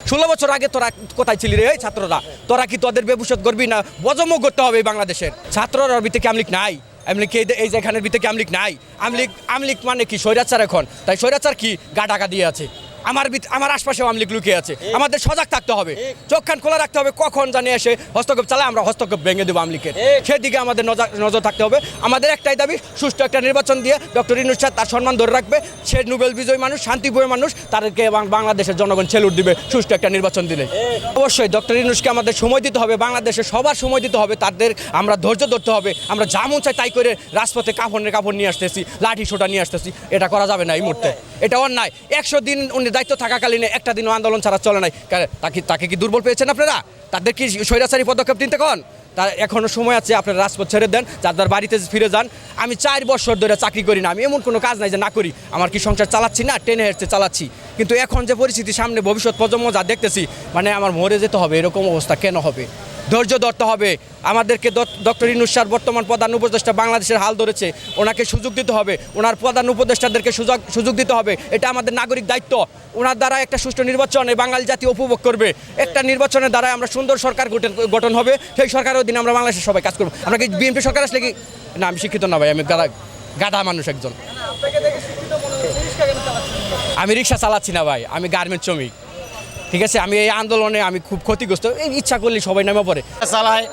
ষোলো বছর আগে তোরা কোথায় ছিলি রে? এই ছাত্ররা। তোরা কি তোদের ভবিষ্যৎ করবি না? বজম করতে হবে বাংলাদেশের। ছাত্ররা ভিতরে কি আমলিক নাই? আমলিক এই যেখানের ভিতরে আমলিক নাই? আমলিক আমলিক মানে কি? স্বৈরাচার এখন। তাই স্বৈরাচার কি? গা টাকা দিয়ে আছে। আমার আমার আশপাশেও আমলিক লুকিয়ে আছে। আমাদের সজাগ থাকতে হবে। চোখ কান খোলা রাখতে হবে কখন জানি এসে হস্তক্ষেপ চালায় আমরা হস্তক্ষেপ ভেঙে দেবো আমলিকের সেদিকে আমাদের নজর নজর থাকতে হবে। আমাদের একটাই দাবি সুষ্ঠু একটা নির্বাচন দিয়ে ডক্টর ইনুস সাহেব তার সম্মান ধরে রাখবে। সে নোবেল বিজয়ী মানুষ শান্তিপ্রিয় মানুষ তাদেরকে বাংলাদেশের জনগণ ছেলুট দিবে সুষ্ঠু একটা নির্বাচন দিলে। অবশ্যই ডক্টর ইনুসকে আমাদের সময় দিতে হবে বাংলাদেশে সবার সময় দিতে হবে। তাদের আমরা ধৈর্য ধরতে হবে। আমরা যা মন চাই তাই করে রাজপথে কাপড়ের কাপড় নিয়ে আসতেছি লাঠি সোটা নিয়ে আসতেছি। এটা করা যাবে না এই মুহূর্তে। এটা অন্যায়। একশো দিন উনি দায়িত্ব থাকাকালীন একটা দিনও আন্দোলন ছাড়া চলে নাই। তাকে তাকে কি দুর্বল পেয়েছেন আপনারা? তাদের কি স্বৈরাচারী পদক্ষেপ নিতে কন? তার এখনও সময় আছে, আপনারা রাজপথ ছেড়ে দেন যাদের বাড়িতে ফিরে যান। আমি চার বছর ধরে চাকরি করি না, আমি এমন কোনো কাজ নাই যে না করি। আমার কি সংসার চালাচ্ছি না, টেনে হেঁটে চালাচ্ছি। কিন্তু এখন যে পরিস্থিতি, সামনে ভবিষ্যৎ প্রজন্ম যা দেখতেছি মানে আমার মরে যেতে হবে, এরকম অবস্থা কেন হবে? ধৈর্য ধরতে হবে। আমাদেরকে ডক্টর ইনুস স্যার বর্তমান প্রধান উপদেষ্টা বাংলাদেশের হাল ধরেছে। ওনাকে সুযোগ দিতে হবে। ওনার প্রধান উপদেষ্টাদেরকে সুযোগ সুযোগ দিতে হবে। এটা আমাদের নাগরিক দায়িত্ব। ওনার দ্বারা একটা সুষ্ঠু নির্বাচনে বাঙালি জাতি উপভোগ করবে। একটা নির্বাচনের দ্বারা আমরা সুন্দর সরকার গঠন গঠন হবে। সেই সরকারের অধীনে আমরা বাংলাদেশের সবাই কাজ করব। আমরা কি বিএনপি সরকার আসলে কি না আমি শিক্ষিত না ভাই আমি গাদা গাদা মানুষ একজন। আমি রিক্সা চালাচ্ছি না ভাই। আমি গার্মেন্ট শ্রমিক। ঠিক আছে, আমি এই আন্দোলনে আমি খুব ক্ষতিগ্রস্ত। এই ইচ্ছা করলে সবাই নামে পড়ে। চালায়,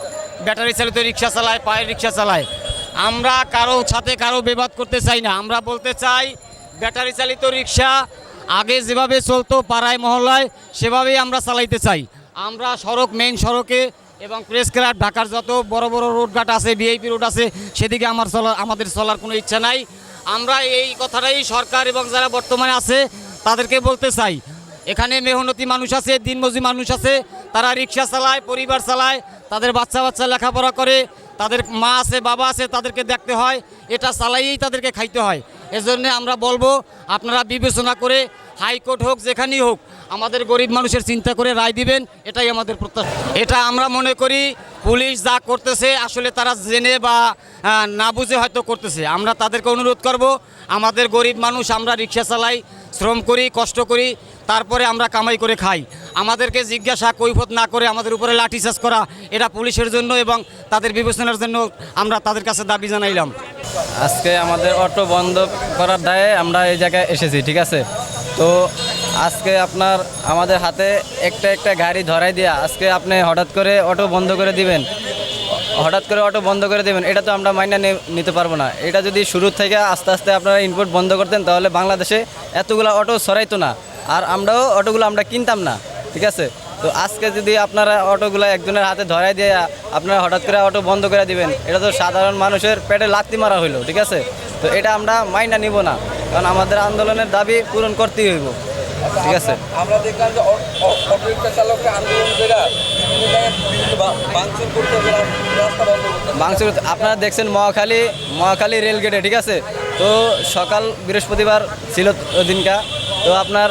ব্যাটারি চালিত রিক্সা চালায়, পায়ের রিক্সা চালায়। আমরা কারও সাথে কারও বিবাদ করতে চাই না। আমরা বলতে চাই, ব্যাটারি চালিত রিক্সা আগে যেভাবে চলতো পাড়ায়, মহল্লায়, সেভাবেই আমরা চালাইতে চাই। আমরা সড়ক মেইন সড়কে এবং প্রেস ক্লাব ঢাকার যত বড় বড় রোডঘাট আছে বিআইপি রোড আছে, সেদিকে আমার চলা, আমাদের চলার কোনো ইচ্ছা নাই। আমরা এই কথাটাই সরকার এবং যারা বর্তমানে আছে, তাদেরকে বলতে চাই। এখানে মেহনতি মানুষ আছে, দিনমজুরি মানুষ আছে, তারা রিক্সা চালায়, পরিবার চালায়, তাদের বাচ্চা বাচ্চা লেখাপড়া করে, তাদের মা আছে, বাবা আছে, তাদেরকে দেখতে হয়, এটা চালাইয়েই তাদেরকে খাইতে হয়। এজন্য আমরা বলব, আপনারা বিবেচনা করে হাইকোর্ট হোক, যেখানেই হোক, আমাদের গরিব মানুষের চিন্তা করে রায় দিবেন, এটাই আমাদের প্রত্যাশা। এটা আমরা মনে করি, পুলিশ যা করতেছে, আসলে তারা জেনে বা না বুঝে হয়তো করতেছে। আমরা তাদেরকে অনুরোধ করব, আমাদের গরিব মানুষ আমরা রিক্সা চালাই, শ্রম করি, কষ্ট করি তারপরে আমরা কামাই করে খাই। আমাদেরকে জিজ্ঞাসা, কৈফত না করে আমাদের উপরে লাঠি লাঠিচার্জ করা, এটা পুলিশের জন্য এবং তাদের বিবেচনার জন্য আমরা তাদের কাছে দাবি জানাইলাম। আজকে আমাদের অটো বন্ধ করার দায়ে আমরা এই জায়গায় এসেছি, ঠিক আছে? তো আজকে আপনার, আমাদের হাতে একটা একটা গাড়ি ধরাই দিয়া আজকে আপনি হঠাৎ করে অটো বন্ধ করে দিবেন। হঠাৎ করে অটো বন্ধ করে দেবেন, এটা তো আমরা মাইনা নিতে পারব না। এটা যদি শুরু থেকে আস্তে আস্তে আপনারা ইনপুট বন্ধ করতেন, তাহলে বাংলাদেশে এতগুলো অটো সরাইতো না। আর আমরাও অটোগুলো আমরা কিনতাম না ঠিক আছে? তো আজকে যদি আপনারা অটোগুলো একজনের হাতে ধরাই দিয়ে আপনারা হঠাৎ করে অটো বন্ধ করে দিবেন এটা তো সাধারণ মানুষের পেটে লাত্তি মারা হইল ঠিক আছে? তো এটা আমরা মাইনা নিব না কারণ আমাদের আন্দোলনের দাবি পূরণ করতেই হইব ঠিক আছে? আমরা দেখলাম যে অটোরিক্সা আন্দোলন করে ভাঙচুর আপনারা দেখছেন মহাখালী মহাখালী রেল গেটে ঠিক আছে? তো সকাল বৃহস্পতিবার ছিল দিনকা তো আপনার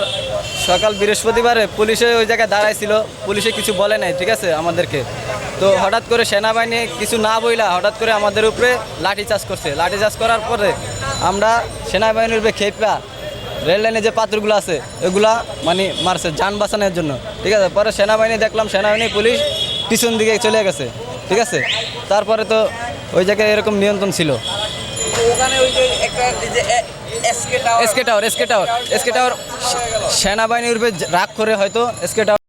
সকাল বৃহস্পতিবারে পুলিশে ওই জায়গায় দাঁড়াইছিল। পুলিশে কিছু বলে নাই ঠিক আছে আমাদেরকে। তো হঠাৎ করে সেনাবাহিনী কিছু না বইলা হঠাৎ করে আমাদের উপরে লাঠি চাষ করছে। লাঠি চাষ করার পরে আমরা সেনাবাহিনীর উপরে খেপা রেল লাইনে যে পাত্রগুলো আছে এগুলা মানে মারছে যান বাঁচানোর জন্য ঠিক আছে। পরে সেনাবাহিনী দেখলাম সেনাবাহিনী পুলিশ পিছন দিকে চলে গেছে ঠিক আছে। তারপরে তো ওই জায়গায় এরকম নিয়ন্ত্রণ ছিল। ওখানে ওই যে একটা SK tower SK tower SK tower সেনাবাহিনীর উপরে রাগ করে হয়তো এসকে টাওয়ার